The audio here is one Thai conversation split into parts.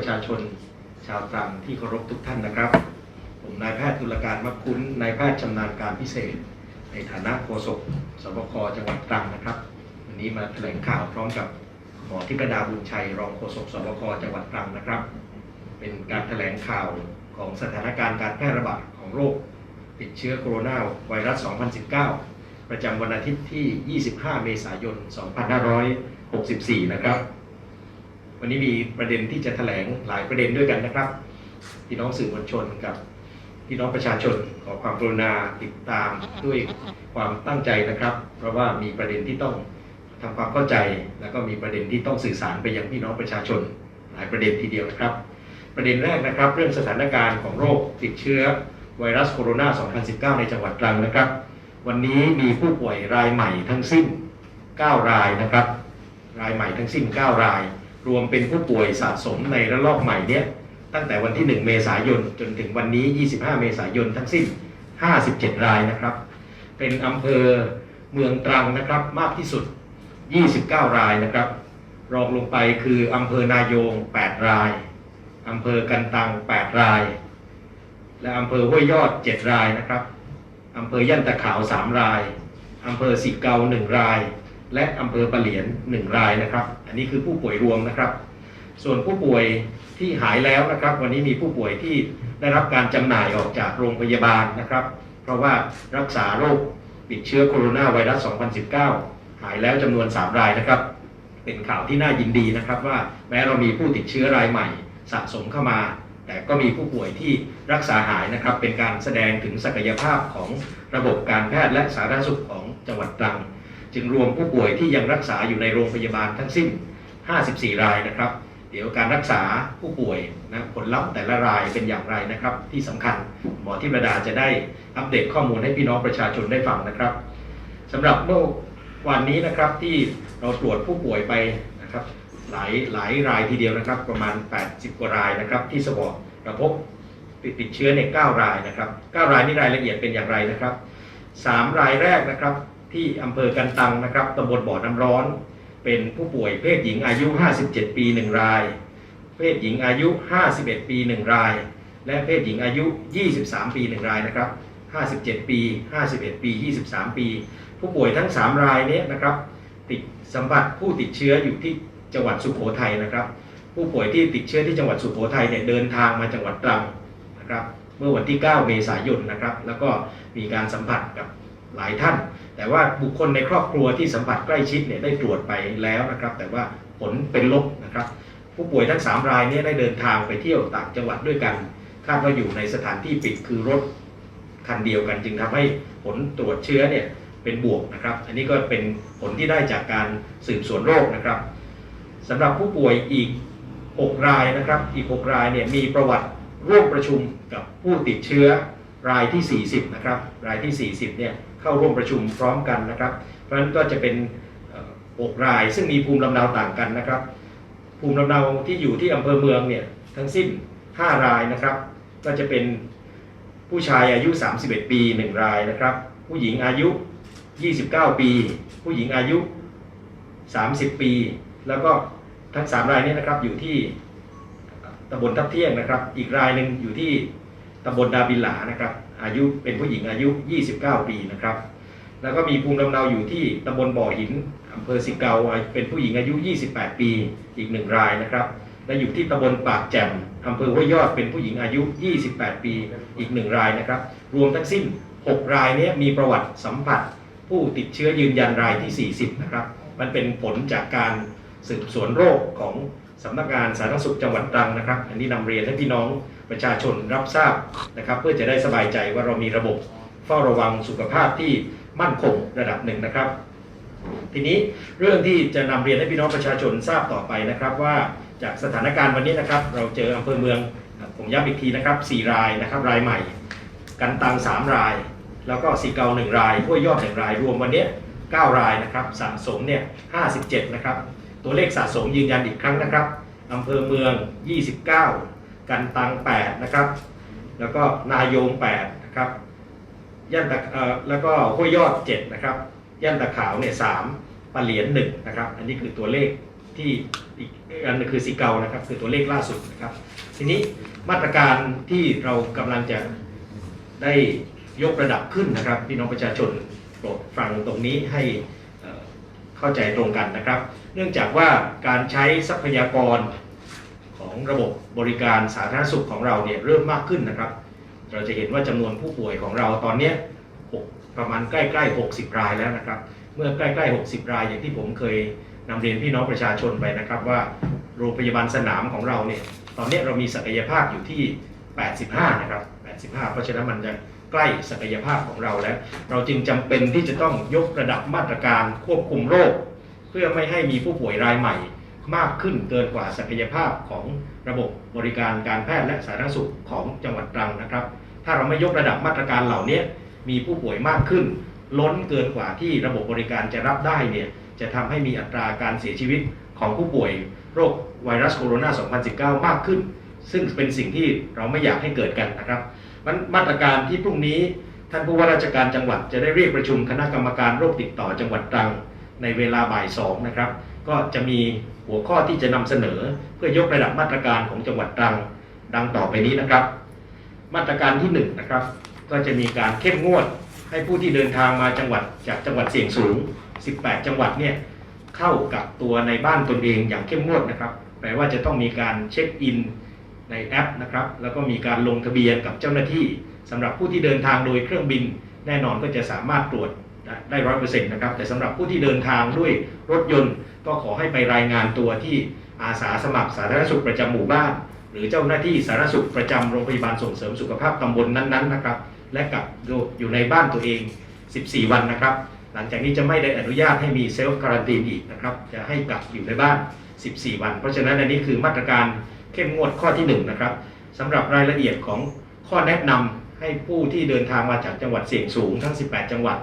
ประชาชนชาวตรังที่เคารพทุกท่านนะครับ ผมนายแพทย์ตุลการมักคุ้นนายแพทย์ชำนาญการพิเศษ ในฐานะโฆษกสบคจังหวัดตรังนะครับ วันนี้มาแถลงข่าวพร้อมกับหมอทิพดาบุญชัย รองโฆษกสบคจังหวัดตรังนะครับ เป็นการแถลงข่าวของสถานการณ์การแพร่ระบาดของโรค ติดเชื้อโคโรนาไวรัส 2019 ประจำวันอาทิตย์ที่ 25 เมษายน 2564 นะครับ วันนี้มีประเด็นที่จะแถลงหลายประเด็นด้วยกันนะครับ พี่น้องสื่อมวลชนกับพี่น้องประชาชนขอความกรุณาติดตามด้วยความตั้งใจนะครับ เพราะว่ามีประเด็นที่ต้องทำความเข้าใจ แล้วก็มีประเด็นที่ต้องสื่อสารไปยังพี่น้องประชาชน หลายประเด็นทีเดียวนะครับ ประเด็นแรกนะครับ เรื่องสถานการณ์ของโรคติดเชื้อไวรัสโคโรนา 2019 ในจังหวัดตรังนะครับ วันนี้มีผู้ป่วยรายใหม่ทั้งสิ้น 9 รายนะครับ รายใหม่ทั้งสิ้น 9 ราย รวมเป็นผู้ป่วยสะสมในระลอกใหม่เนี้ยตั้งแต่วันที่ 1 เมษายน จนถึงวันนี้ 25 เมษายนทั้งสิ้น 57 รายนะครับ เป็นอำเภอเมืองตรังนะครับมากที่สุด 29 รายนะครับ รองลงไปคืออำเภอนายง 8 รายอำเภอกันตัง 8 ราย และอำเภอห้วยยอด 7 รายนะครับอำเภอย่านตะขาว 3 รายอำเภอสิเกา 1 ราย และอำเภอปะเหลียน1รายนะครับ อันนี้คือผู้ป่วยรวมนะครับ ส่วนผู้ป่วยที่หายแล้วนะครับ วันนี้มีผู้ป่วยที่ได้รับการจำหน่ายออกจากโรงพยาบาลนะครับ เพราะว่ารักษาโรคติดเชื้อโคโรนาไวรัส 2019 หายแล้วจำนวน 3 รายนะครับ เป็นข่าวที่น่ายินดีนะครับว่าแม้เรามีผู้ติดเชื้อรายใหม่สะสมเข้ามา แต่ก็มีผู้ป่วยที่รักษาหายนะครับ เป็นการแสดงถึงศักยภาพของระบบการแพทย์และสาธารณสุขของจังหวัดตรัง จึงรวมผู้ป่วยที่ยังรักษาอยู่ในโรงพยาบาลทั้งสิ้น 54 รายนะครับ เดี๋ยวการรักษาผู้ป่วยนะผลลัพธ์แต่ละรายเป็นอย่างไรนะครับ ที่สำคัญหมอที่ประดาจะได้อัปเดตข้อมูลให้พี่น้องประชาชนได้ฟังนะครับสำหรับเมื่อวันนี้นะครับที่เราตรวจผู้ป่วยไปนะครับหลายหลายรายทีเดียวนะครับ ประมาณ 80 กว่ารายนะครับ ที่สวอปเราพบติดติดเชื้อใน9รายนะครับ9รายนี่รายละเอียดเป็นอย่างไรนะครับ 3 รายแรกนะครับ ที่อำเภอกันตังนะครับตำบลบ่อน้ำร้อน เป็นผู้ป่วยเพศหญิงอายุ 57 ปี 1 ราย เพศหญิงอายุ 51 ปี 1 ราย และเพศหญิงอายุ 23 ปี 1 รายนะครับ 57 ปี 51 ปี 23 ปี ผู้ป่วยทั้ง 3 รายนี้นะครับ ติดสัมผัสผู้ติดเชื้ออยู่ที่จังหวัดสุโขทัยนะครับ ผู้ป่วยที่ติดเชื้อที่จังหวัดสุโขทัยเนี่ยเดินทางมาจังหวัดตรังนะครับ เมื่อวันที่ 9 เมษายนนะครับ แล้วก็มีการสัมผัสกับหลายท่าน แต่ว่าบุคคลในครอบครัวที่สัมผัสใกล้ชิดเนี่ยได้ตรวจไปแล้วนะครับ แต่ว่าผลเป็นลบนะครับ ผู้ป่วยทั้ง 3 รายนี้ได้เดินทางไปเที่ยวต่างจังหวัดด้วยกัน คาดว่าอยู่ในสถานที่ปิดคือรถคันเดียวกัน จึงทำให้ผลตรวจเชื้อเนี่ยเป็นบวกนะครับ อันนี้ก็เป็นผลที่ได้จากการสืบสวนโรคนะครับสำหรับผู้ป่วยอีก 6 รายนะครับ อีก 6 รายเนี่ยมีประวัติร่วมประชุมกับผู้ติดเชื้อรายที่ 40 นะครับ รายที่ 40 เนี่ย เข้าร่วมประชุมพร้อมกันนะครับ เพราะฉะนั้นก็จะเป็นอ่อ6รายซึ่งมีภูมิลำเนาต่างกันนะครับ ภูมิลำเนาที่อยู่ที่อำเภอเมืองเนี่ยทั้งสิ้น 5 รายนะครับ ก็จะเป็นผู้ชายอายุ 31 ปี 1 รายนะครับ ผู้หญิงอายุ 29 ปี ผู้หญิงอายุ 30 ปี แล้วก็ทั้ง 3 รายนี้นะครับอยู่ที่ตำบลทับเที่ยงนะครับ อีกรายหนึ่งอยู่ที่ตำบลดาบินหลานะครับ อายุเป็นผู้หญิงอายุ 29 ปีนะครับ แล้วก็มีภูมิลำเนาอยู่ที่ตำบลบ่อหินอำเภอสิเกาเป็นผู้หญิงอายุ 28 ปีอีกหนึ่งรายนะครับ และอยู่ที่ตำบลปากแจ่มอำเภอห้วยยอดเป็นผู้หญิงอายุ 28 ปีอีกหนึ่งรายนะครับ รวมทั้งสิ้น 6 รายเนี้มีประวัติสัมผัส ผู้ติดเชื้อยืนยันรายที่ 40 นะครับ มันเป็นผลจากการสืบสวนโรคของสำนักงานสาธารณสุขจังหวัดตรังนะครับ อันนี้นำเรียนให้พี่น้อง ประชาชนรับทราบนะครับ เพื่อจะได้สบายใจว่าเรามีระบบเฝ้าระวังสุขภาพที่มั่นคงระดับหนึ่งนะครับ ทีนี้เรื่องที่จะนำเรียนให้พี่น้องประชาชนทราบต่อไปนะครับว่าจากสถานการณ์วันนี้นะครับ เราเจออำเภอเมืองผมย้ำอีกทีนะครับ 4 รายนะครับรายใหม่ กันตัง3ราย แล้วก็สีเกา1รายห้วยยอด1รายรวมวันนี้9รายนะครับสะสมเนี่ย57 นะครับ ตัวเลขสะสมยืนยันอีกครั้งนะครับอำเภอเมือง 29 กันตัง8นะครับ แล้วก็นายง8นะครับย่านตะเออแล้วก็ห้วยยอด7นะครับย่านตะขาวเนี่ยสามปะเหลียน1นะครับ อันนี้คือตัวเลขที่อีกอันนึงคือสีเกานะครับ คือตัวเลขล่าสุดนะครับ ทีนี้มาตรการที่เรากำลังจะได้ยกระดับขึ้นนะครับพี่น้องประชาชนโปรดฟังตรงนี้ให้เข้าใจตรงกันนะครับ เนื่องจากว่าการใช้ทรัพยากร ระบบบริการสาธารณสุขของเราเนี่ยเริ่มมากขึ้นนะครับ เราจะเห็นว่าจำนวนผู้ป่วยของเราตอนนี้ประมาณใกล้ๆ 60 รายแล้วนะครับ เมื่อใกล้ๆ 60 รายอย่างที่ผมเคยนำเรียนพี่น้องประชาชนไปนะครับว่าโรงพยาบาลสนามของเราเนี่ยตอนนี้เรามีศักยภาพอยู่ที่ 85 นะครับ 85 เพราะฉะนั้นมันจะใกล้ศักยภาพของเราแล้ว เราจึงจำเป็นที่จะต้องยกระดับมาตรการควบคุมโรค เพื่อไม่ให้มีผู้ป่วยรายใหม่มากขึ้นเกินกว่าศักยภาพของ ระบบบริการการแพทย์และสาธารณสุขของจังหวัดตรังนะครับ ถ้าเราไม่ยกระดับมาตรการเหล่านี้มีผู้ป่วยมากขึ้น ล้นเกินกว่าที่ระบบบริการจะรับได้เนี่ยจะทำให้มีอัตราการเสียชีวิตของผู้ป่วยโรคไวรัสโคโรนา 2019 มากขึ้น ซึ่งเป็นสิ่งที่เราไม่อยากให้เกิดกันนะครับมันมาตรการที่พรุ่งนี้ท่านผู้ว่าราชการจังหวัดจะได้เรียกประชุมคณะกรรมการโรคติดต่อจังหวัดตรัง ในเวลาบ่ายสองนะครับ ก็จะมี หัวข้อที่จะนำเสนอเพื่อยกระดับมาตรการของจังหวัดตรังดังต่อไปนี้นะครับ มาตรการที่1นงนะครับก็จะมีการเข้มงวดให้ผู้ที่เดินทางมาจังหวัดจากจังหวัดเสี่ยงสูง 18 จังหวัดเนี่ยเข้ากับตัวในบ้านตนเองอย่างเข้มงวดนะครับแปลว่าจะต้องมีการเช็คอินในแอปนะครับแล้วก็มีการลงทะเบียนกับเจ้าหน้าที่สำหรับผู้ที่เดินทางโดยเครื่องบิน แน่นอนก็จะสามารถตรวจ ได้ร้อยเปอร์เซ็นต์นะครับ แต่สำหรับผู้ที่เดินทางด้วยรถยนต์ ก็ขอให้ไปรายงานตัวที่อาสาสมัครสาธารณสุขประจำหมู่บ้าน หรือเจ้าหน้าที่สาธารณสุขประจำโรงพยาบาลส่งเสริมสุขภาพตำบลนั้นๆนะครับ และกับอยู่ในบ้านตัวเอง 14 วันนะครับ หลังจากนี้จะไม่ได้อนุญาตให้มีเซลฟ์การันตีอีกนะครับ จะให้กลับอยู่ในบ้าน 14 วัน เพราะฉะนั้นอันนี้คือมาตรการเข้มงวดข้อที่ 1 นะครับสำหรับรายละเอียดของข้อแนะนำให้ผู้ที่เดินทางมาจากจังหวัดเสี่ยงสูงทั้ง 18 จังหวัด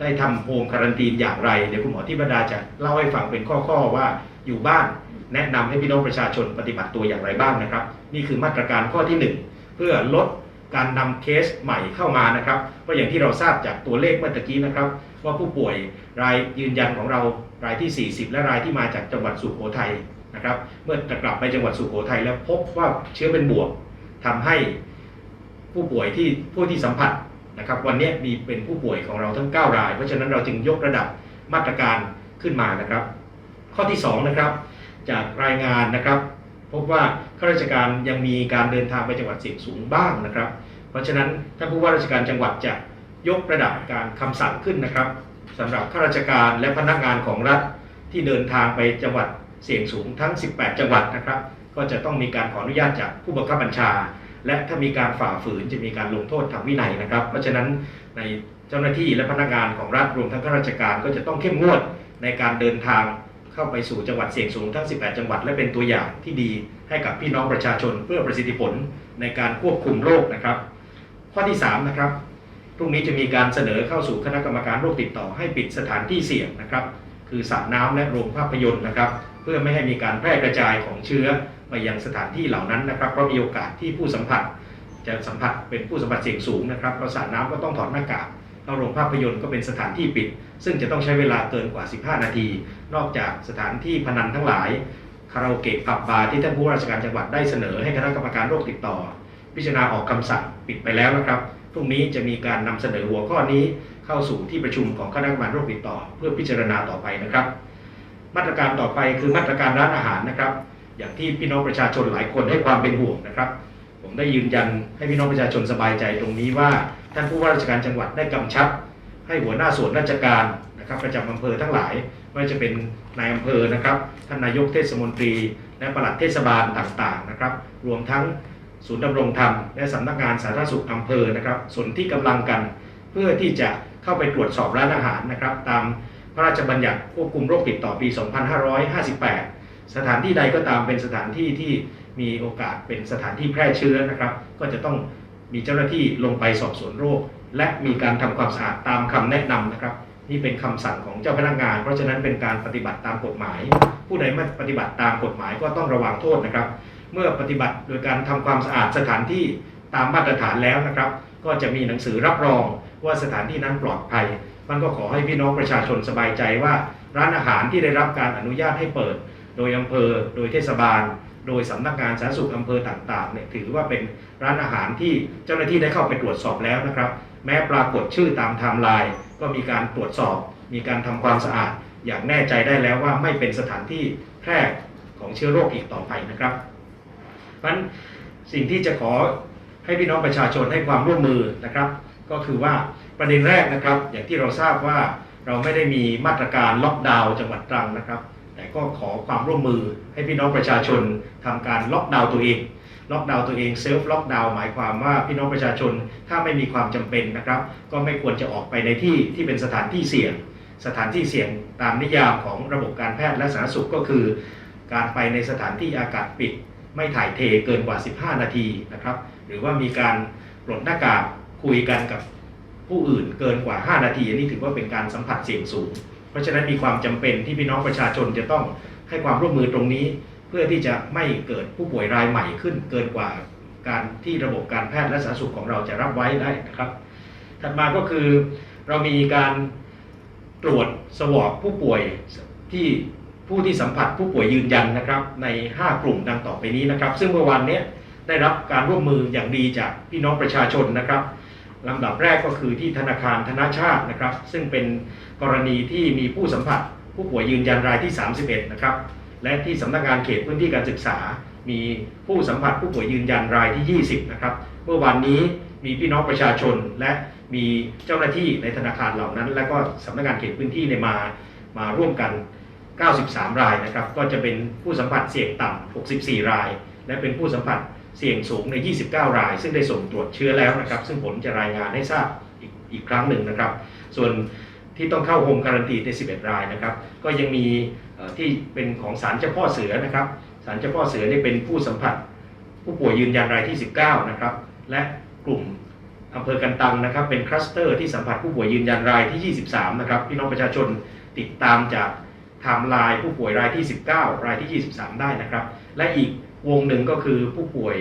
ได้ทำโฮมการันตีนอย่างไร เดี๋ยวคุณหมอที่บรรดาจะเล่าให้ฟังเป็นข้อๆว่าอยู่บ้านแนะนำให้พี่น้องประชาชนปฏิบัติตัวอย่างไรบ้างนะครับ นี่คือมาตรการข้อที่ 1 เพื่อลดการนำเคสใหม่เข้ามานะครับเพราะอย่างที่เราทราบจากตัวเลขเมื่อตะกี้นะครับ ว่าผู้ป่วยรายยืนยันของเรารายที่ 40 และรายที่มาจากจังหวัดสุโขทัยนะครับเมื่อจะกลับไปจังหวัดสุโขทัยแล้วพบว่าเชื้อเป็นบวกทำให้ผู้ป่วยที่ผู้ที่สัมผัส นะครับวันนี้มีเป็นผู้ป่วยของเราทั้ง 9 ราย เพราะฉะนั้นเราจึงยกระดับมาตรการขึ้นมานะครับ ข้อที่2นะครับจากรายงานนะครับ พบว่าข้าราชการยังมีการเดินทางไปจังหวัดเสี่ยงสูงบ้างนะครับ เพราะฉะนั้นท่านผู้ว่าราชการจังหวัดจะยกระดับการคำสั่งขึ้นนะครับสำหรับข้าราชการและพนักงานของรัฐที่เดินทางไปจังหวัดเสี่ยงสูงทั้ง 18 จังหวัดนะครับ ก็จะต้องมีการขออนุญาตจากผู้บังคับบัญชา และถ้ามีการฝ่าฝืนจะมีการลงโทษทางวินัยนะครับ เพราะฉะนั้นในเจ้าหน้าที่และพนักงานของรัฐรวมทั้งข้าราชการก็จะต้องเข้มงวดในการเดินทางเข้าไปสู่จังหวัดเสี่ยงสูงทั้ง 18 จังหวัด และเป็นตัวอย่างที่ดีให้กับพี่น้องประชาชนเพื่อประสิทธิผลในการควบคุมโรคนะครับ ข้อที่3นะครับพรุ่งนี้จะมีการเสนอเข้าสู่คณะกรรมการโรคติดต่อให้ปิดสถานที่เสี่ยงนะครับ คือสระน้ำและโรงภาพยนตร์นะครับ เพื่อไม่ให้มีการแพร่กระจายของเชื้อ ไปยังสถานที่เหล่านั้นนะครับเพราะมีโอกาสที่ผู้สัมผัส จะสัมผัสเป็นผู้สัมผัสเสี่ยงสูงนะครับเพราะสระน้ำก็ต้องถอดหน้ากากแล้วโรงภาพยนตร์ก็เป็นสถานที่ปิด ซึ่งจะต้องใช้เวลาเกินกว่า 15 นาที นอกจากสถานที่พนันทั้งหลายคาราโอเกะผับบาร์ที่ท่านผู้ว่าราชการจังหวัดได้เสนอให้คณะกรรมการโรคติดต่อ พิจารณาออกคำสั่งปิดไปแล้วนะครับพรุ่งนี้จะมีการนำเสนอหัวข้อนี้เข้าสู่ที่ประชุมของคณะกรรมการโรคติดต่อ เพื่อพิจารณาต่อไปนะครับ มาตรการต่อไปคือมาตรการร้านอาหารนะครับ อย่างที่พี่น้องประชาชนหลายคนให้ความเป็นห่วงนะครับ ผมได้ยืนยันให้พี่น้องประชาชนสบายใจตรงนี้ว่าท่านผู้ว่าราชการจังหวัดได้กำชับ ให้หัวหน้าส่วนราชการนะครับประจำอำเภอทั้งหลายไม่ว่าจะเป็นนายอำเภอนะครับท่านนายกเทศมนตรี และปลัดเทศบาลต่างๆนะครับ รวมทั้งศูนย์ดำรงธรรม และสำนักงานสาธารณสุขอำเภอนะครับส่วนที่กำลังกัน เพื่อที่จะเข้าไปตรวจสอบร้านอาหารนะครับ ตามพระราชบัญญัติควบคุมโรคติดต่อปี 2558 สถานที่ใดก็ตามเป็นสถานที่ที่มีโอกาสเป็นสถานที่แพร่เชื้อนะครับ ก็จะต้องมีเจ้าหน้าที่ลงไปสอบสวนโรค และมีการทำความสะอาดตามคำแนะนำนะครับ นี่เป็นคำสั่งของเจ้าพนักงาน เพราะฉะนั้นเป็นการปฏิบัติตามกฎหมาย ผู้ใดไม่ปฏิบัติตามกฎหมายก็ต้องระวังโทษนะครับ เมื่อปฏิบัติโดยการทำความสะอาดสถานที่ตามมาตรฐานแล้วนะครับ ก็จะมีหนังสือรับรองว่าสถานที่นั้นปลอดภัยมันก็ขอให้พี่น้องประชาชนสบายใจว่า ร้านอาหารที่ได้รับการอนุญาตให้เปิด โดยอำเภอ โดยเทศบาล โดยสำนักงานสาธารณสุขอำเภอต่างๆเนี่ยถือว่าเป็นร้านอาหารที่เจ้าหน้าที่ได้เข้าไปตรวจสอบแล้วนะครับ แม้ปรากฏชื่อตามไทม์ไลน์ก็มีการตรวจสอบ มีการทำความสะอาด อย่างแน่ใจได้แล้วว่าไม่เป็นสถานที่แพร่ของเชื้อโรคอีกต่อไปนะครับเพราะฉะนั้นสิ่งที่จะขอให้พี่น้องประชาชนให้ความร่วมมือนะครับ ก็คือว่าประเด็นแรกนะครับ อย่างที่เราทราบว่าเราไม่ได้มีมาตรการล็อกดาวน์จังหวัดตรังนะครับ แต่ก็ขอความร่วมมือให้พี่น้องประชาชนทำการล็อกดาวน์ตัวเอง ล็อกดาวน์ตัวเองเซลฟ์ล็อกดาวน์หมายความว่าพี่น้องประชาชนถ้าไม่มีความจำเป็นนะครับ ก็ไม่ควรจะออกไปในที่ที่เป็นสถานที่เสี่ยง สถานที่เสี่ยงตามนิยามของระบบการแพทย์และสาธารณสุขก็คือ การไปในสถานที่อากาศปิด ไม่ถ่ายเทเกินกว่า 15 นาทีนะครับหรือว่ามีการปลดหน้ากากคุยกันกับผู้อื่นเกินกว่า 5 นาทีอันนี้ถือว่าเป็นการสัมผัสเสี่ยงสูง เพราะฉะนั้นมีความจำเป็นที่พี่น้องประชาชนจะต้องให้ความร่วมมือตรงนี้ เพื่อที่จะไม่เกิดผู้ป่วยรายใหม่ขึ้น เกินกว่าการที่ระบบการแพทย์และสาธารณสุขของเราจะรับไว้ได้นะครับ ถัดมาก็คือเรามีการตรวจสวอปผู้ป่วยที่ผู้ที่สัมผัสผู้ป่วยยืนยันนะครับ ใน 5 กลุ่มดังต่อไปนี้นะครับ ซึ่งเมื่อวานนี้ได้รับการร่วมมืออย่างดีจากพี่น้องประชาชนนะครับ ลำดับแรกก็คือที่ธนาคารธนาชาตินะครับ ซึ่งเป็นกรณีที่มีผู้สัมผัส ผู้ป่วยยืนยันรายที่ 31 นะครับ และที่สำนักงานเขตพื้นที่การศึกษา มีผู้สัมผัสผู้ป่วยยืนยันรายที่ 20 นะครับ เมื่อวานนี้มีพี่น้องประชาชนและมีเจ้าหน้าที่ในธนาคารเหล่านั้น และก็สำนักงานเขตพื้นที่เนี่ยมามาร่วมกัน 93 รายนะครับ ก็จะเป็นผู้สัมผัสเสี่ยงต่ำ64 ราย และเป็นผู้สัมผัส เสี่ยงสูงใน 29 ราย ซึ่งได้ส่งตรวจเชื้อแล้วนะครับ ซึ่งผลจะรายงานให้ทราบอีกอีกครั้งหนึ่งนะครับ ส่วนที่ต้องเข้าโฮมการันตีใน 11 รายนะครับ ก็ยังมีที่เป็นของศาลเจ้าพ่อเสือนะครับศาลเจ้าพ่อเสือนี่เป็นผู้สัมผัส ผู้ป่วยยืนยันรายที่ 19 นะครับ และกลุ่มอำเภอกันตังนะครับ เป็นคลัสเตอร์ที่สัมผัสผู้ป่วยยืนยันรายที่ 23 นะครับ พี่น้องประชาชนติดตามจากไทม์ไลน์ผู้ป่วยรายที่ 19 รายที่ 23 ได้นะครับ และอีก วงหนึ่งก็คือผู้ป่วย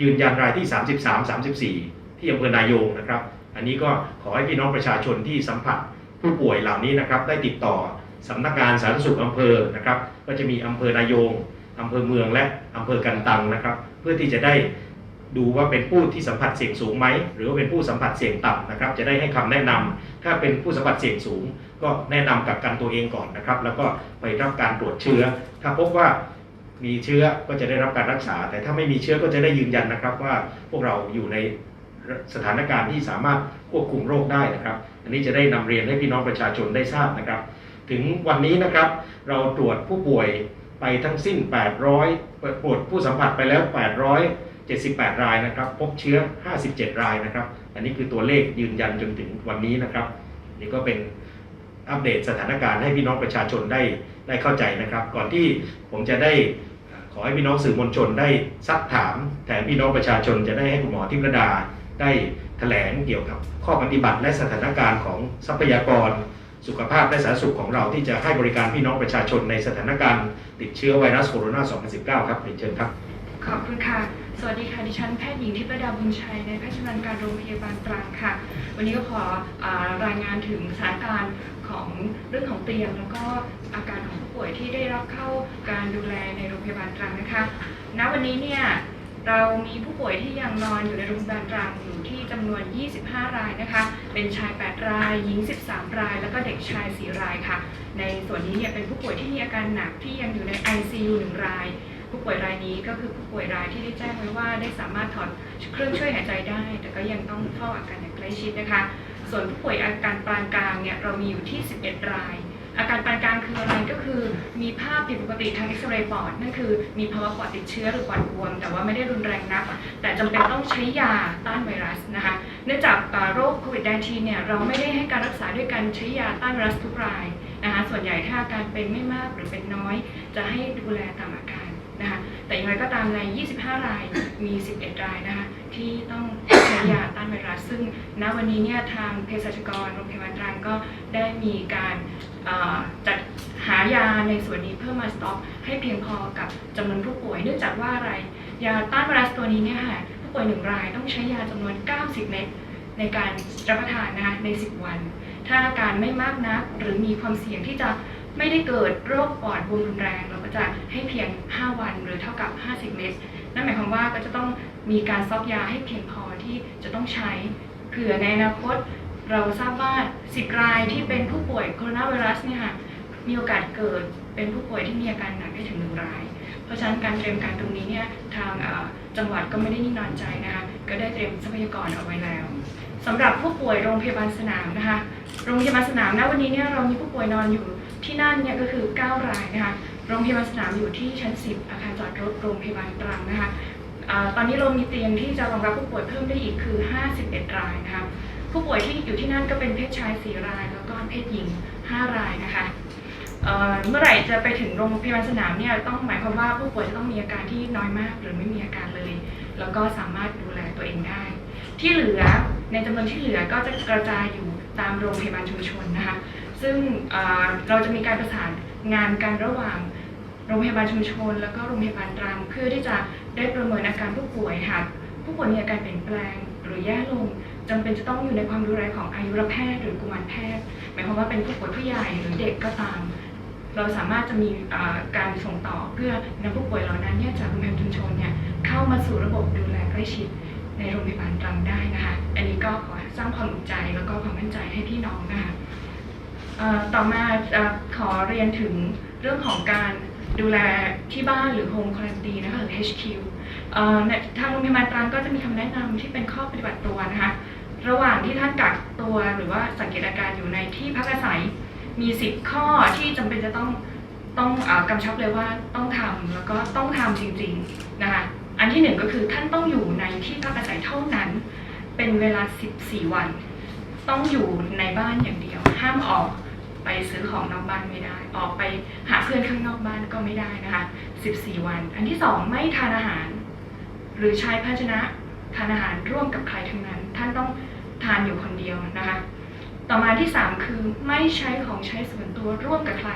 ยืนยันรายที่ 33 34 ที่อำเภอนายงนะครับ อันนี้ก็ขอให้พี่น้องประชาชนที่สัมผัสผู้ป่วยเหล่านี้นะครับ ได้ติดต่อสำนักงานสาธารณสุขอำเภอนะครับ ก็จะมีอำเภอนายงอำเภอเมืองและอำเภอกันตังนะครับ เพื่อที่จะได้ดูว่าเป็นผู้ที่สัมผัสเสี่ยงสูงไหมหรือว่าเป็นผู้สัมผัสเสี่ยงต่ำนะครับ จะได้ให้คำแนะนำถ้าเป็นผู้สัมผัสเสี่ยงสูง ก็แนะนำกักกันตัวเองก่อนนะครับ แล้วก็ไปรับการตรวจเชื้อ ถ้าพบว่า มีเชื้อก็จะได้รับการรักษา แต่ถ้าไม่มีเชื้อก็จะได้ยืนยันนะครับ ว่าพวกเราอยู่ในสถานการณ์ที่สามารถควบคุมโรคได้นะครับ อันนี้จะได้นำเรียนให้พี่น้องประชาชนได้ทราบนะครับ ถึงวันนี้นะครับ เราตรวจผู้ป่วยไปทั้งสิ้น 800ปวดผู้สัมผัสไปแล้ว 878 รายนะครับ พบเชื้อ 57 รายนะครับ อันนี้คือตัวเลขยืนยันจนถึงวันนี้นะครับ นี่ก็เป็นอัปเดตสถานการณ์ให้พี่น้องประชาชนได้ได้เข้าใจนะครับ ก่อนที่ผมจะได้ ขอให้พี่น้องสื่อมวลชนได้ซักถามแทนพี่น้องประชาชนจะได้ให้คุณหมอทิพย์ระดาได้แถลงเกี่ยวกับข้อปฏิบัติและสถานการณ์ของทรัพยากร สุขภาพและสาธารณสุขของเราที่จะให้บริการพี่น้องประชาชนในสถานการณ์ติดเชื้อไวรัสโคโรนา 2019 ครับเรียนเชิญครับ ขอบคุณค่ะ สวัสดีค่ะ ดิฉันแพทย์หญิงทิพดาบุญชัยในแพทย์ชำนาญการโรงพยาบาลตรังค่ะ วันนี้ก็ขออารายงานถึงสถานการณ์ ของเรื่องของเตียงแล้วก็อาการของผู้ป่วยที่ได้รับเข้าการดูแลในโรงพยาบาลตรังนะคะ ณ วันนี้เนี่ยเรามีผู้ป่วยที่ยังนอนอยู่ในโรงพยาบาลตรังอยู่ที่จำนวน 25 รายนะคะ เป็นชาย 8 ราย หญิง 13 ราย แล้วก็เด็กชาย 4 รายค่ะ ในส่วนนี้เนี่ยเป็นผู้ป่วยที่มีอาการหนักที่ยังอยู่ใน ICU 1 ราย ผู้ป่วยรายนี้ก็คือผู้ป่วยรายที่ได้แจ้งไว้ว่าได้สามารถถอดเครื่องช่วยหายใจได้ แต่ก็ยังต้องเฝ้าอาการอย่างใกล้ชิดนะคะ ส่วนผู้ป่วยอาการปานกลางเนี่ยเรามีอยู่ที่ 11 ราย อาการปานกลางคืออะไรก็คือ มีภาพผิดปกติทางเอ็กซเรย์ปอดนั่นคือ มีภาวะปอดติดเชื้อหรือปอดบวม แต่ว่าไม่ได้รุนแรงนัก แต่จำเป็นต้องใช้ยาต้านไวรัสนะคะเนื่องจากโรคโควิด -19 เนี่ยเราไม่ได้ให้การรักษาด้วยการใช้ยาต้านไวรัสทุกรายนะคะส่วนใหญ่ถ้าอาการเป็นไม่มากหรือเป็นน้อย จะให้ดูแลตามอาการนะคะแต่อย่างไรก็ตามใน 25 รายมี 11 รายนะคะที่ต้อง ใช้ยาต้านไวรัสซึ่งณวันนี้เนี่ยทางเภสัชกรโรงพยาบาลตรังก็ได้มีการจัดหายาในส่วนนี้เพิ่มมาสต็อกให้เพียงพอกับจำนวนผู้ป่วย เนื่องจากว่าอะไรยาต้านไวรัสตัวนี้เนี่ยค่ะผู้ป่วยหนึ่งรายต้องใช้ยาจำนวน 90 เม็ดในการรับประทานนะคะใน 10 วัน ถ้าอาการไม่มากนักหรือมีความเสี่ยงที่จะไม่ได้เกิดโรคปอดบวมรุนแรง เราก็จะให้เพียง 5 วันหรือเท่ากับ 50 เมตร นั่นหมายความว่าก็จะต้องมีการซอกยาให้เพียงพอที่จะต้องใช้เผื่อในอนาคตเราทราบว่า10รายที่เป็นผู้ป่วยโคโรนาไวรัสเนี่ยค่ะมีโอกาสเกิดเป็นผู้ป่วยที่มีอาการหนักได้ถึงหนึ่งราย เพราะฉะนั้นการเตรียมการตรงนี้เนี่ยทางจังหวัดก็ไม่ได้นิ่งนอนใจนะคะก็ได้เตรียมทรัพยากรเอาไว้แล้วสำหรับผู้ป่วยโรงพยาบาลสนามนะคะโรงพยาบาลสนามณวันนี้เนี่ยเรามีผู้ป่วยนอนอยู่ที่นั่นเนี่ยก็คือ 9 รายนะคะ รงพยาบาลสนามอยู่ที่ชั้น 10 อาคารจอดรถโรงพยาบาลตรังนะคะตอนนี้เรามีเตียงที่จะรองรับผู้ป่วยเพิ่มได้อีกคือ 51 รายนะคะผู้ป่วยที่อยู่ที่นั่นก็เป็นเพศชาย 4 ราย แล้วก็เพศหญิง 5 รายนะคะเมื่อไหร่จะไปถึงโรงพยาบาลสนามเนี่ยต้องหมายความว่าผู้ป่วยจะต้องมีอาการที่น้อยมาก หรือไม่มีอาการเลย แล้วก็สามารถดูแลตัวเองได้ ที่เหลือในจำนวนที่เหลือก็จะกระจายอยู่ตามโรงพยาบาลชุมชนนะคะซึ่งเราจะมีการประสานงานกันระหว่าง รงพยาบาลชุมชน แล้วก็โรงพยาบาลตรังเพื่อที่จะได้ประเมินอาการผู้ป่วยหากผู้ป่วยมีอาการเปลี่ยนแปลง หรือแย่ลงจำเป็นจะต้องอยู่ในความดูแลของอายุรแพทย์หรือกุมารแพทย์หมายความว่าเป็นผู้ป่วยผู้ใหญ่หรือเด็กก็ตาม เราสามารถจะมีการส่งต่อเพื่อนำผู้ป่วยเหล่านั้นเนี่ยจากโรงพยาบาลชุมชนเนี่ยเข้ามาสู่ระบบดูแลใกล้ชิดในโรงพยาบาลตรังได้นะคะ อันนี้ก็ขอสร้างความอุ่นใจแล้วก็ความมั่นใจให้พี่น้องนะคะต่อมาอขอเรียนถึงเรื่องของการ ดูแลที่บ้านหรือ Home Quarantine นะคะหรือ HQ เอ่อในทางโรงพยาบาลตรังก็จะมีคำแนะนำที่เป็นข้อปฏิบัติตัวนะคะระหว่างที่ท่านกักตัวหรือว่าสังเกตอาการอยู่ในที่พักอาศัย มีสิบข้อที่จำเป็นจะต้องต้องออกำชับเลยว่าต้องทำแล้วก็ต้องทำจริงๆนะคะอันที่หนึ่งก็คือท่านต้องอยู่ในที่พักอาศัยเท่านั้น เป็นเวลา 14 วัน ต้องอยู่ในบ้านอย่างเดียว ห้ามออก ไปซื้อของนอกบ้านไม่ได้ ออกไปหาเพื่อนข้างนอกบ้านก็ไม่ได้นะคะ 14 วัน อันที่สองไม่ทานอาหาร หรือใช้ภาชนะทานอาหารร่วมกับใครทั้งนั้น ท่านต้องทานอยู่คนเดียวนะคะ ต่อมาที่ 3 คือไม่ใช้ของใช้ส่วนตัวร่วมกับใคร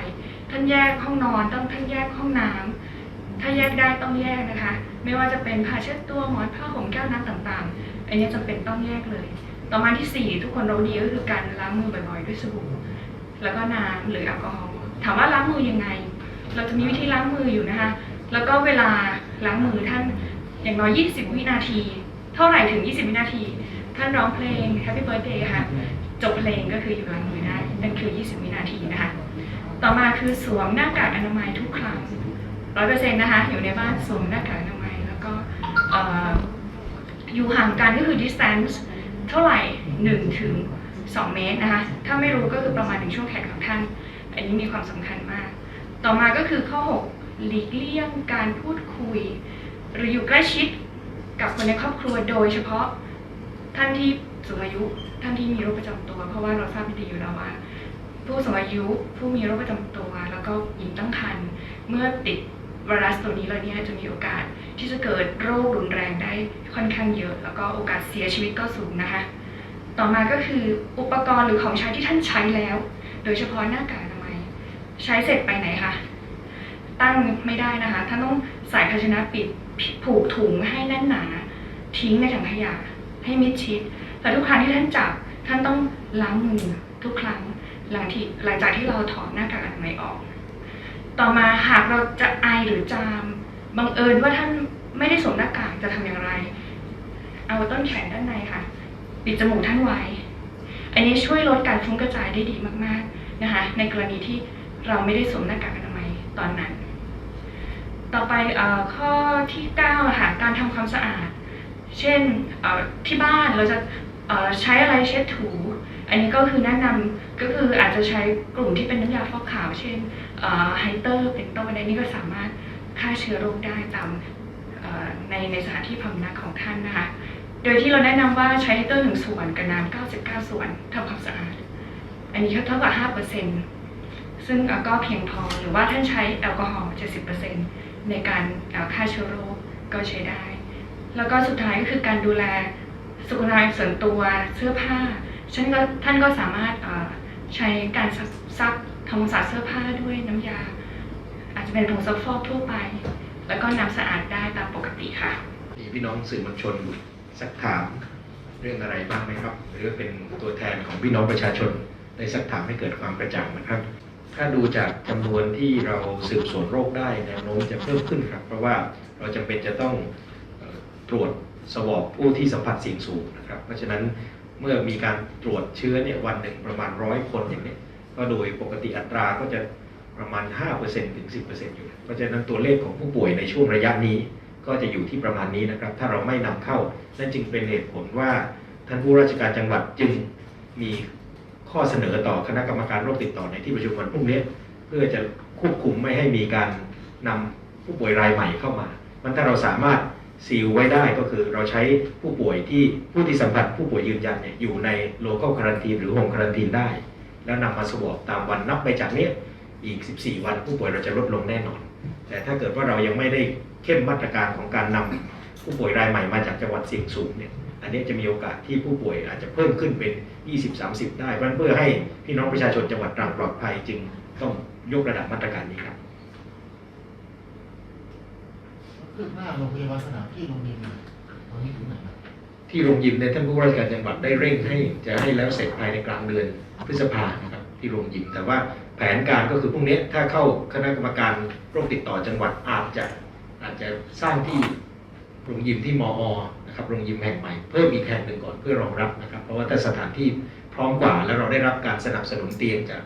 ท่านแยกห้องนอนต้องท่านแยกห้องน้ำถ้าแยกได้ต้องแยกนะคะ ไม่ว่าจะเป็นผ้าเช็ดตัวหมอนผ้าห่มแก้วน้ำต่างๆ อันนี้จำเป็นต้องแยกเลย ต่อมาที่ 4 ทุกคนรู้ดีก็คือการล้างมือบ่อยๆ ด้วยสบู่ แล้วก็น้ำหรือแอลกอฮอล์ถามว่าล้างมือยังไง เราจะมีวิธีล้างมืออยู่นะคะ แล้วก็เวลาล้างมือท่านอย่างน้อย 20 วินาที เท่าไหร่ถึง 20 วินาที ท่านร้องเพลง Happy Birthday ค่ะ จบเพลงก็คืออยู่ล้างมือได้ นั่นคือ 20 วินาทีนะคะ ต่อมาคือสวมหน้ากากอนามัยทุกครั้ง100%นะคะ อยู่ในบ้านสวมหน้ากากอนามัย แล้วก็อยู่ห่างกันก็คือ distance เท่าไหร่1ถึง 2 เมตรนะคะ ถ้าไม่รู้ก็คือประมาณหนึ่งช่วงแขนของท่าน อันนี้มีความสำคัญมาก ต่อมาก็คือข้อ 6 หลีกเลี่ยงการพูดคุย หรืออยู่ใกล้ชิดกับคนในครอบครัวโดยเฉพาะท่านที่สูงอายุท่านที่มีโรคประจำตัว เพราะว่าเราทราบดีอยู่แล้วว่า ผู้สูงอายุผู้มีโรคประจำตัว แล้วก็หญิงตั้งครรภ์เมื่อติดไวรัสตัวนี้แล้วเนี่ยจะมีโอกาสที่จะเกิดโรครุนแรงได้ค่อนข้างเยอะ แล้วก็โอกาสเสียชีวิตก็สูงนะคะ ต่อมาก็คืออุปกรณ์หรือของใช้ที่ท่านใช้แล้ว โดยเฉพาะหน้ากากอนามัย ใช้เสร็จไปไหนคะตั้งไม่ได้นะคะท่านต้องใส่ภาชนะปิดผูกถุงให้แน่นหนาทิ้งในถังขยะให้มิดชิดแต่ทุกครั้งที่ท่านจับท่านต้องล้างมือทุกครั้งหลังที่หลังจากที่เราถอดหน้ากากอนามัยออก ต่อมาหากเราจะไอหรือจามบังเอิญว่าท่านไม่ได้สวมหน้ากากจะทำอย่างไร เอาต้นแขนด้านในค่ะ ปิดจมูกท่านไว้ อันนี้ช่วยลดการฟุ้งกระจายได้ดีมากๆนะคะ ในกรณีที่เราไม่ได้สวมหน้ากากอนามัยตอนนั้น ต่อไปอข้อที่9ะค่ะการทำความสะอาด เช่นที่บ้านเราจะใช้อะไรเช็ดถู อันนี้ก็คือแนะนำก็คืออาจจะใช้กลุ่มที่เป็นน้ำยาฟอกขาว เช่นไฮเตอร์เป็นต้นอันนี้ก็สามารถฆ่าเชื้อโรคได้ตามในในสถานที่พำนักของท่านนะคะ โดยที่เราแนะนำว่าใช้ไฮเตอร์หนึ่งส่วนกับน้ำ99 ส่วนทำความสะอาด อันนี้เท่ากับ5%ซึ่งเอ่อก็เพียงพอหรือว่าท่านใช้แอลกอฮอล์70%ในการเอ่อฆ่าเชื้อโรคก็ใช้ได้ แล้วก็สุดท้ายก็คือการดูแลสุขภาพส่วนตัวเสื้อผ้าฉันก็ท่านก็สามารถใช้การซักทำความสะอาดเสื้อผ้าด้วยน้ำยา อาจจะเป็นผงซักฟอกทั่วไป แล้วก็น้ำสะอาดได้ตามปกติค่ะพี่น้องสื่อมวลชน สักถามเรื่องอะไรบ้างไหมครับ หรือเป็นตัวแทนของพี่น้องประชาชนได้สักถามให้เกิดความกระจ่างนะครับ ถ้าดูจากจำนวนที่เราสืบสวนโรคได้แนวโน้มจะเพิ่มขึ้นครับ เพราะว่าเราจำเป็นจะต้องตรวจสวอปผู้ที่สัมผัสเสี่ยงสูงนะครับ เพราะฉะนั้นเมื่อมีการตรวจเชื้อเนี่ยวันหนึ่งประมาณร้อยคนอย่างนี้ก็โดยปกติอัตราก็จะประมาณ 5%ถึง 10%อยู่ เพราะฉะนั้นตัวเลขของผู้ป่วยในช่วงระยะนี้ ก็จะอยู่ที่ประมาณนี้นะครับ ถ้าเราไม่นำเข้า นั่นจึงเป็นเหตุผลว่าท่านผู้ราชการจังหวัดจึงมีข้อเสนอต่อคณะกรรมการโรคติดต่อในที่ประชุมวันพรุ่งนี้ เพื่อจะควบคุมไม่ให้มีการนำผู้ป่วยรายใหม่เข้ามา มันถ้าเราสามารถซีลไว้ได้ก็คือเราใช้ผู้ป่วยที่ผู้ที่สัมผัสผู้ป่วยยืนยันเนี่ยอยู่ใน local quarantine หรือ home quarantine ได้ แล้วนำมาสวอปตามวันนับไปจากนี้อีก 14 วันผู้ป่วยเราจะลดลงแน่นอน แต่ถ้าเกิดว่าเรายังไม่ได้เข้มมาตรการของการนำผู้ป่วยรายใหม่มาจากจังหวัดเสี่ยงสูงเนี่ยอันนี้จะมีโอกาสที่ผู้ป่วยอาจจะเพิ่มขึ้นเป็น 20-30 ได้เพราะฉะนั้นเพื่อให้พี่น้องประชาชนจังหวัดตรังปลอดภัยจึงต้องยกระดับมาตรการนี้ครับคืบหน้าโรงพยาบาลสนามที่โรงเรียนเนี่ยตอนนี้ถึงไหนแล้วที่โรงยิมในยท่านผู้ว่าราชการจังหวัดได้เร่งให้จะให้แล้วเสร็จภายในกลางเดือนพฤษภานะครับที่โรงยิมแต่ว่าแผนการก็คือพรุ่งนี้ถ้าเข้าคณะกรรมการโรคติดต่อจังหวัดอาจจะ อาจจะสร้างที่โรงยิมที่มอนะครับโรงยิมแห่งใหม่เพิ่มอีกแห่งหนึ่งก่อนเพื่อรองรับนะครับ เพราะว่าถ้าสถานที่พร้อมกว่าแล้วเราได้รับการสนับสนุนเตียงจาก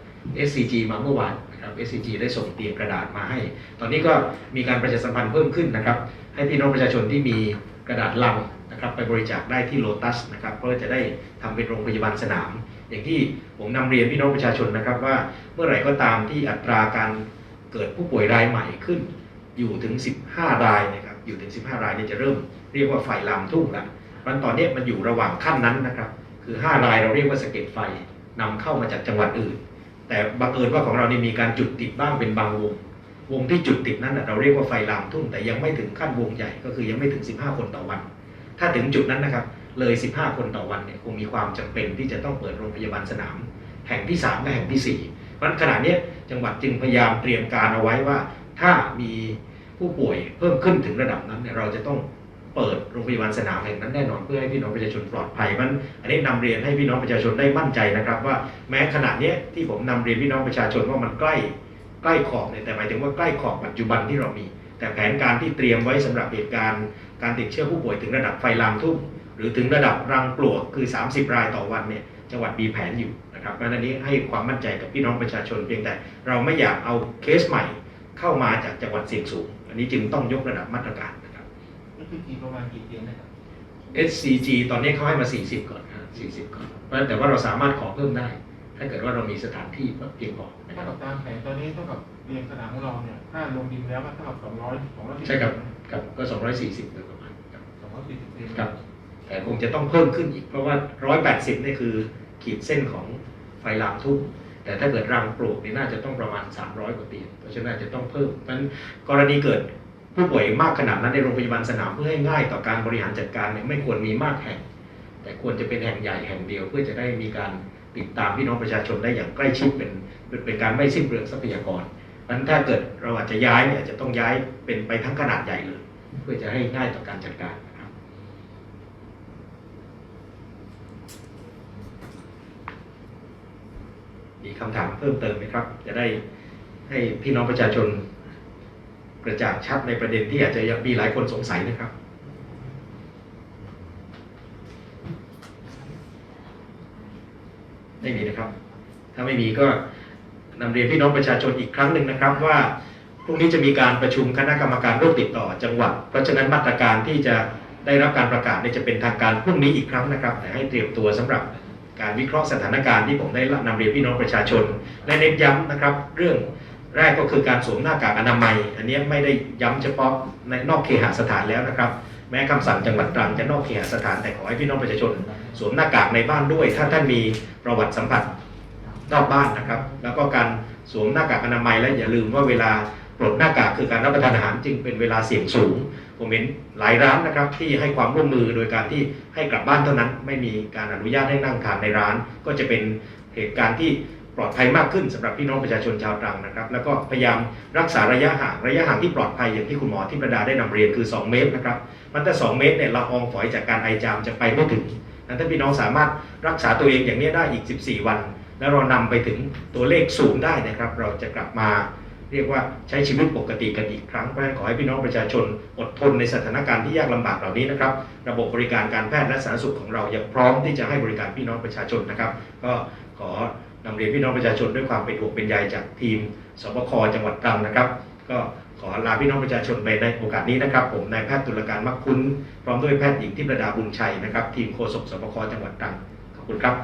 SCG มาเมื่อวานนะครับ SCG ได้ส่งเตียงกระดาษมาให้ ตอนนี้ก็มีการประชาสัมพันธ์เพิ่มขึ้นนะครับ ให้พี่น้องประชาชนที่มีกระดาษลังนะครับไปบริจาคได้ที่โลตัสนะครับเพื่อจะได้ทำเป็นโรงพยาบาลสนาม อย่างที่ผมนำเรียนพี่น้องประชาชนนะครับว่าเมื่อไหร่ก็ตามที่อัตราการเกิดผู้ป่วยรายใหม่ขึ้น อยู่ถึง 15 รายนะครับอยู่ถึง 15 รายเนี่ยจะเริ่มเรียกว่าไฟลามทุ่งล้วมันตอนนี้มันอยู่ระหว่างขั้นนั้นนะครับ คือ 5 รายเราเรียกว่าสะเก็ดไฟนำเข้ามาจากจังหวัดอื่น แต่บังเอิญว่าของเรานี่มีการจุดติดบ้างเป็นบางวง วงที่จุดติดนั้นเราเรียกว่าไฟลามทุ่ง แต่ยังไม่ถึงขั้นวงใหญ่ก็คือยังไม่ถึง 15 คนต่อวัน ถ้าถึงจุดนั้นนะครับเลย 15 คนต่อวันเนี่ยคงมีความจำเป็นที่จะต้องเปิดโรงพยาบาลสนาม แห่งที่ 3 และแห่งที่4เพราะฉะนั้นขณะนี้จังหวัดจึงพยายามเตรียมการเอาไว้ว่า ถ้ามีผู้ป่วยเพิ่มขึ้นถึงระดับนั้นเนี่ยเราจะต้องเปิดโรงพยาบาลสนามแห่งนั้นแน่นอนเพื่อให้พี่น้องประชาชนปลอดภัยมันอันนี้นำเรียนให้พี่น้องประชาชนได้มั่นใจนะครับ ว่าแม้ขณะเนี้ยที่ผมนำเรียนพี่น้องประชาชนว่ามันใกล้ใกล้ขอบเนี่ยแต่หมายถึงว่าใกล้ขอบปัจจุบันที่เรามี แต่แผนการที่เตรียมไว้สำหรับเหตุการณ์ การติดเชื้อผู้ป่วยถึงระดับไฟลามทุ่งหรือถึงระดับรังปลวกคือ 30 รายต่อวันเนี่ยจังหวัดมีแผนอยู่นะครับเพราะนั้นนี้ให้ความมั่นใจกับพี่น้องประชาชนเพียงแต่เราไม่อยากเอาเคสใหม่ เข้ามาจากจังหวัดเสี่ยงสูง อันนี้จึงต้องยกระดับมาตรการนะครับก็คือกี่ประมาณกี่เตียงนะครับ SCG ตอนนี้เขาให้มา 40 ก่อนนะ40 ก่อน เพราะฉะนั้นแต่ว่าเราสามารถขอเพิ่มได้ ถ้าเกิดว่าเรามีสถานที่เพียงพอนะคเท่ารับ กับตามแผนตอนนี้เท่ากับเรียนสนามของเราเนี่ยถ้าลงดินแล้วก็เท่ากับสองร้อยสองร้อยใช่ครับครับก็ 240โดยประมาณครับสองร้อยสี่สิบเตียงครับ แต่คงจะต้องเพิ่มขึ้นอีก เพราะว่า 180 นี่คือขีดเส้นของไฟลามทุ่ง แต่ถ้าเกิดรังปลวกนี่น่าจะต้องประมาณ 300 กว่าเตียงเพราะฉะนั้นอาจจะต้องเพิ่มเพราะฉะนั้นกรณีเกิดผู้ป่วยมากขนาดนั้นในโรงพยาบาลสนามเพื่อให้ง่ายต่อการบริหารจัดการเนี่ยไม่ควรมีมากแห่ง แต่ควรจะเป็นแห่งใหญ่แห่งเดียว เพื่อจะได้มีการติดตามพี่น้องประชาชนได้อย่างใกล้ชิดเป็นเป็นการไม่สิ้นเปลืองทรัพยากรเพราะฉะนั้นถ้าเกิดเราอาจจะย้ายเนี่ยอาจจะต้องย้ายเป็นไปทั้งขนาดใหญ่เลย เพื่อจะให้ง่ายต่อการจัดการนะครับ มีคำถามเพิ่มเติมไหมครับ จะได้ให้พี่น้องประชาชนกระจ่างชัดในประเด็นที่อาจจะยังมีหลายคนสงสัยนะครับ ไม่มีนะครับ ถ้าไม่มีก็นำเรียนพี่น้องประชาชนอีกครั้งหนึ่งนะครับว่าพรุ่งนี้จะมีการประชุมคณะกรรมการโรคติดต่อจังหวัด เพราะฉะนั้นมาตรการที่จะได้รับการประกาศนี่จะเป็นทางการพรุ่งนี้อีกครั้งนะครับ แต่ให้เตรียมตัวสำหรับ การวิเคราะห์สถานการณ์ที่ผมได้นำเรียนพี่น้องประชาชนและเน้นย้ำนะครับ เรื่องแรกก็คือการสวมหน้ากากอนามัย อันนี้ไม่ได้ย้ำเฉพาะในนอกเคหสถานแล้วนะครับ แม้คำสั่งจังหวัดตรังจะนอกเคหสถานแต่ขอให้พี่น้องประชาชน สวมหน้ากากในบ้านด้วย ถ้าท่านมีประวัติสัมผัสนอกบ้านนะครับ แล้วก็การสวมหน้ากากอนามัยและอย่าลืมว่าเวลาปลดหน้ากากคือการรับประทานอาหารจึงเป็นเวลาเสี่ยงสูง ผมเห็นหลายร้านนะครับที่ให้ความร่วมมือโดยการที่ให้กลับบ้านเท่านั้น ไม่มีการอนุญาตให้นั่งทานในร้าน ก็จะเป็นเหตุการณ์ที่ปลอดภัยมากขึ้นสำหรับพี่น้องประชาชนชาวตรังนะครับ แล้วก็พยายามรักษาระยะห่างระยะห่างที่ปลอดภัยอย่างที่คุณหมอที่ประดาได้นำเรียนคือ 2 เมตรนะครับมันแต่2เมตรเนี่ยละอองฝอยจากการไอจามจะไปไม่ถึงนั้นถ้าพี่น้องสามารถรักษาตัวเองอย่างนี้ได้อีก 14 วัน แล้วเรานำไปถึงตัวเลขสูงได้นะครับ เราจะกลับมา เรียกว่าใช้ชีวิตปกติกันอีกครั้งเพราะฉะนั้นขอให้พี่น้องประชาชนอดทนในสถานการณ์ที่ยากลำบากเหล่านี้นะครับ ระบบบริการการแพทย์และสาธารณสุขของเรายังพร้อมที่จะให้บริการพี่น้องประชาชนนะครับ ก็ขอนำเรียนพี่น้องประชาชนด้วยความเป็นห่วงเป็นใยจากทีมสบคจังหวัดตรังนะครับ ก็ขอลาพี่น้องประชาชนไปในโอกาสนี้นะครับ ผมนายแพทย์ตุลการมักคุ้น พร้อมด้วยแพทย์หญิงทิพย์ระดาบุญชัยนะครับ ทีมโฆษกสบคจังหวัดตรังขอบคุณครับ